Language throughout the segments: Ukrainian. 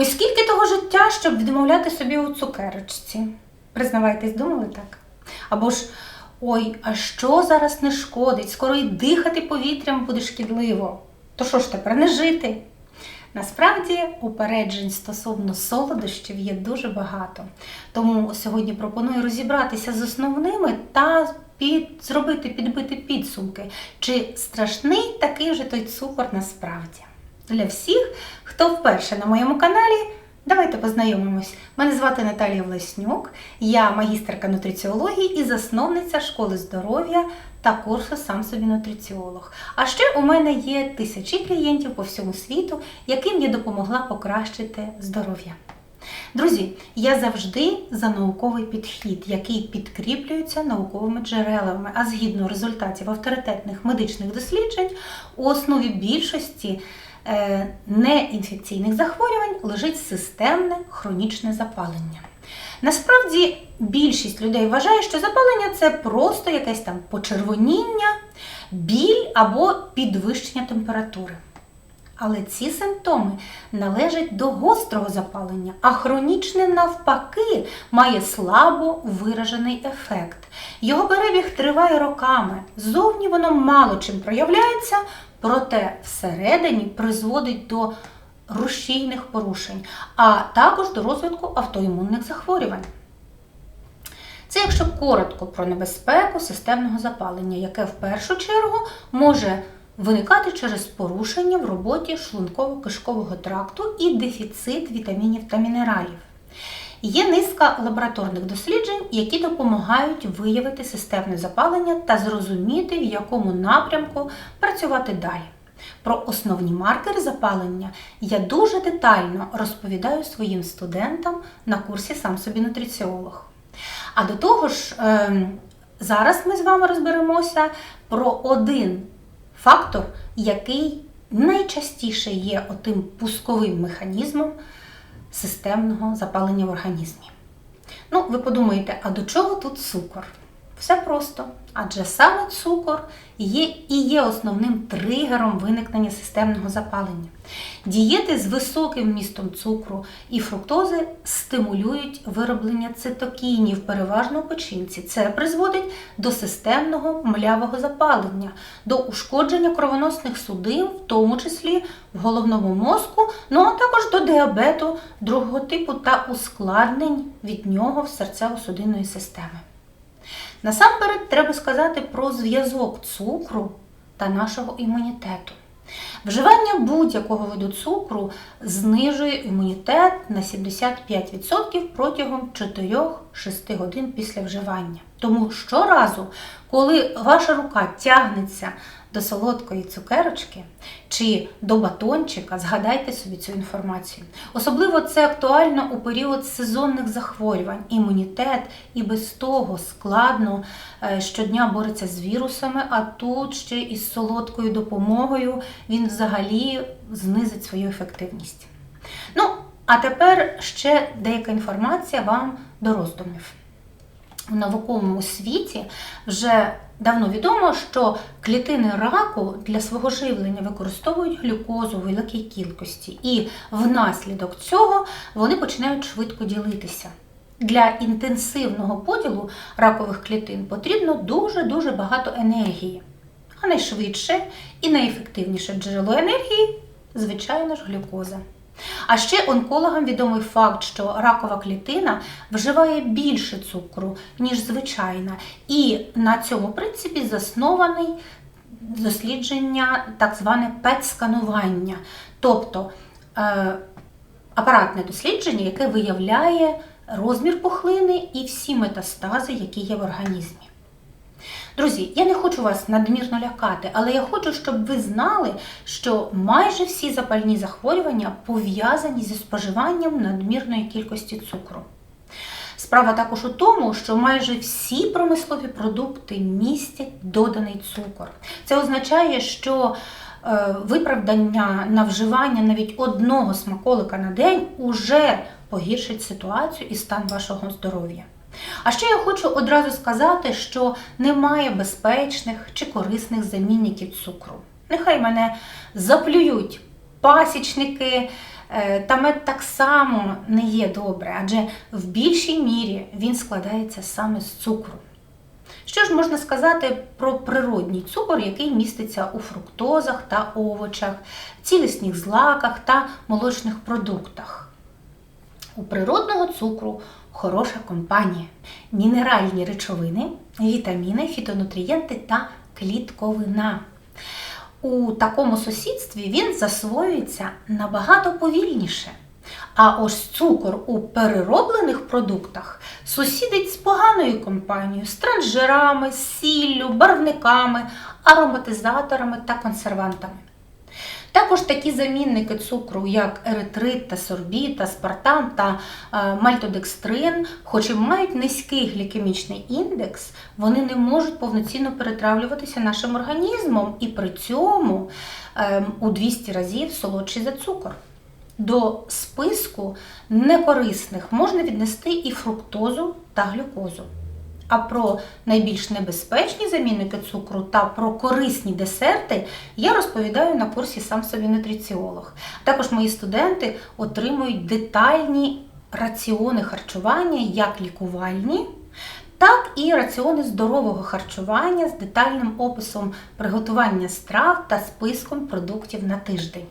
Ось скільки того життя, щоб відмовляти собі у цукерочці. Признавайтесь, думали так? Або ж ой, а що зараз не шкодить? Скоро й дихати повітрям буде шкідливо. То що ж тепер не жити? Насправді упереджень стосовно солодощів є дуже багато. Тому сьогодні пропоную розібратися з основними та під, зробити підбити підсумки, чи страшний такий же той цукор насправді. Для всіх, хто вперше на моєму каналі, давайте познайомимось. Мене звати Наталія Влеснюк, я магістерка нутриціології і засновниця школи здоров'я та курсу сам собі нутриціолог. А ще у мене є тисячі клієнтів по всьому світу, яким я допомогла покращити здоров'я. Друзі, я завжди за науковий підхід, який підкріплюється науковими джерелами, а згідно результатів авторитетних медичних досліджень, у основі більшості неінфекційних захворювань лежить системне хронічне запалення. Насправді більшість людей вважає, що запалення це просто якесь там почервоніння, біль або підвищення температури. Але ці симптоми належать до гострого запалення, а хронічне навпаки має слабо виражений ефект. Його перебіг триває роками. Зовні воно мало чим проявляється, проте всередині призводить до рушійних порушень, а також до розвитку автоімунних захворювань. Це якщо коротко про небезпеку системного запалення, яке в першу чергу може виникати через порушення в роботі шлунково-кишкового тракту і дефіцит вітамінів та мінералів. Є низка лабораторних досліджень, які допомагають виявити системне запалення та зрозуміти, в якому напрямку працювати далі. Про основні маркери запалення я дуже детально розповідаю своїм студентам на курсі сам собі нутриціолог. А до того ж, ем, зараз ми з вами розберемося про один фактор, який найчастіше є отим пусковим механізмом системного запалення в організмі. Ну, ви подумаєте, а до чого тут цукор? Все просто, адже саме цукор є і є основним тригером виникнення системного запалення. Дієти з високим вмістом цукру і фруктози стимулюють вироблення цитокінів, переважно у печінці. Це призводить до системного млявого запалення, до ушкодження кровоносних судин, в тому числі в головному мозку, ну а також до діабету другого типу та ускладнень від нього в серцево-судинної системи. Насамперед треба сказати про зв'язок цукру та нашого імунітету. Вживання будь-якого виду цукру знижує імунітет на 75% протягом 4-6 годин після вживання. Тому щоразу, коли ваша рука тягнеться до солодкої цукерочки чи до батончика, згадайте собі цю інформацію. Особливо це актуально у період сезонних захворювань. Імунітет і без того складно е, щодня бореться з вірусами, а тут ще із солодкою допомогою він взагалі знизить свою ефективність. Ну, а тепер ще деяка інформація вам до роздумів. У науковому світі вже давно відомо, що клітини раку для свого живлення використовують глюкозу у великій кількості, і внаслідок цього вони починають швидко ділитися. Для інтенсивного поділу ракових клітин потрібно дуже-дуже багато енергії. А найшвидше і найефективніше джерело енергії, звичайно ж, глюкоза. А ще онкологам відомий факт, що ракова клітина вживає більше цукру, ніж звичайна. І на цьому принципі заснований дослідження, так зване ПЕТ-сканування, тобто е, апаратне дослідження, яке виявляє розмір пухлини і всі метастази, які є в організмі. Друзі, я не хочу вас надмірно лякати, але я хочу, щоб ви знали, що майже всі запальні захворювання пов'язані зі споживанням надмірної кількості цукру. Справа також у тому, що майже всі промислові продукти містять доданий цукор. Це означає, що е, виправдання на вживання навіть одного смаколика на день уже погіршить ситуацію і стан вашого здоров'я. А ще я хочу одразу сказати, що немає безпечних чи корисних замінників цукру. Нехай мене заплюють пасічники, Е, Та мед так само не є добре, адже в більшій мірі він складається саме з цукру. Що ж можна сказати про природній цукор, який міститься у фруктозах та овочах, цілісних злаках та молочних продуктах? У природного цукру хороша компанія, мінеральні речовини, вітаміни, фітонутрієнти та клітковина. У такому сусідстві він засвоюється набагато повільніше. А ось цукор у перероблених продуктах сусідить з поганою компанією, з транжирами, сіллю, барвниками, ароматизаторами та консервантами. Також такі замінники цукру, як еритрит та сорбіт, аспартам та е, мальтодекстрин, хоч і мають низький глікемічний індекс, вони не можуть повноцінно перетравлюватися нашим організмом і при цьому е, у 200 разів солодші за цукор. До списку некорисних можна віднести і фруктозу та глюкозу. А про найбільш небезпечні замінники цукру та про корисні десерти я розповідаю на курсі сам собі нутриціолог. Також мої студенти отримують детальні раціони харчування, як лікувальні, так і раціони здорового харчування з детальним описом приготування страв та списком продуктів на тиждень.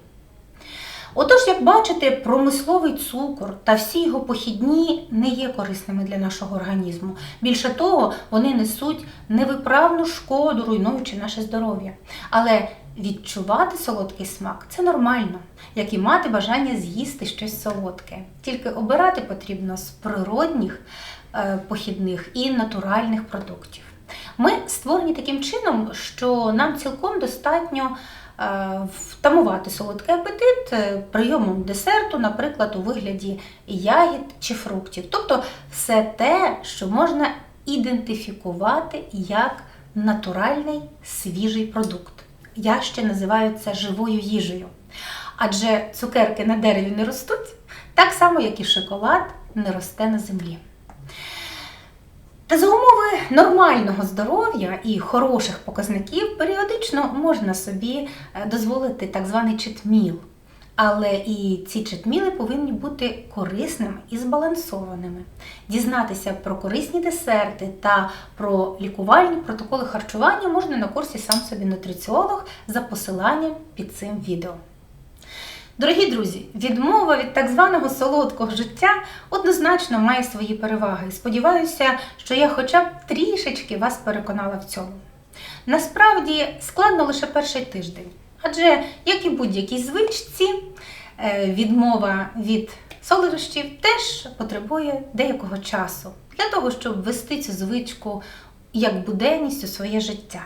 Отож, як бачите, промисловий цукор та всі його похідні не є корисними для нашого організму. Більше того, вони несуть невиправну шкоду, руйнуючи наше здоров'я. Але відчувати солодкий смак це нормально, як і мати бажання з'їсти щось солодке. Тільки обирати потрібно з природних е, похідних і натуральних продуктів. Ми створені таким чином, що нам цілком достатньо втамувати солодкий апетит е, прийомом десерту, наприклад, у вигляді ягід чи фруктів. Тобто все те, що можна ідентифікувати як натуральний свіжий продукт. Я ще називаю це живою їжею. Адже цукерки на дереві не ростуть, так само, як і шоколад не росте на землі. Та за умови нормального здоров'я і хороших показників періодично можна собі е, дозволити так званий читміл. Але і ці читміли повинні бути корисними і збалансованими. Дізнатися про корисні десерти та про лікувальні протоколи харчування можна на курсі сам собі нутриціолог за посиланням під цим відео. Дорогі друзі, відмова від так званого солодкого життя однозначно має свої переваги. Сподіваюся, що я хоча б трішечки вас переконала в цьому. Насправді складно лише перший тиждень, адже, як і будь-якій звичці, е, відмова від солодощів теж потребує деякого часу для того, щоб ввести цю звичку як буденність у своє життя.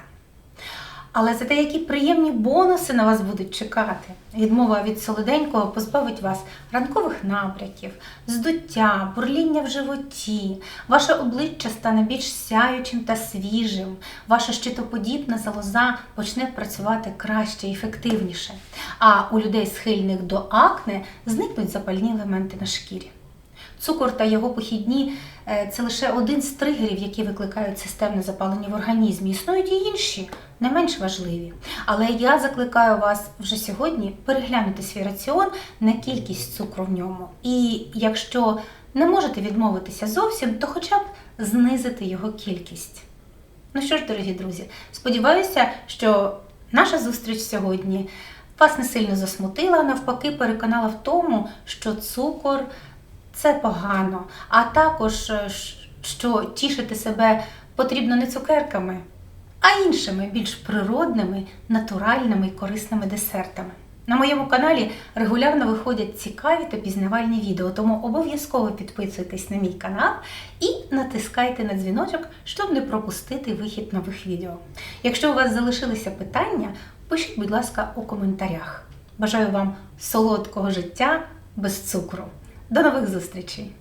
Але зате які приємні бонуси на вас будуть чекати. Відмова від солоденького позбавить вас ранкових набряків, здуття, бурління в животі, ваше обличчя стане більш сяючим та свіжим, ваша щитоподібна залоза почне працювати краще і ефективніше. А у людей, схильних до акне, зникнуть запальні елементи на шкірі. Цукор та його похідні е, це лише один з тригерів, які викликають системне запалення в організмі. Існують і інші, не менш важливі. Але я закликаю вас вже сьогодні переглянути свій раціон на кількість цукру в ньому. І якщо не можете відмовитися зовсім, то хоча б знизити його кількість. Ну що ж, дорогі друзі, сподіваюся, що наша зустріч сьогодні вас не сильно засмутила, навпаки, переконала в тому, що цукор це погано, а також е, що тішити себе потрібно не цукерками, а іншими більш природними, натуральними і корисними десертами. На моєму каналі регулярно виходять цікаві та пізнавальні відео, тому обов'язково підписуйтесь на мій канал і натискайте на дзвіночок, щоб не пропустити вихід нових відео. Якщо у вас залишилися питання, пишіть, будь ласка, у коментарях. Бажаю вам солодкого життя без цукру. До нових зустрічей!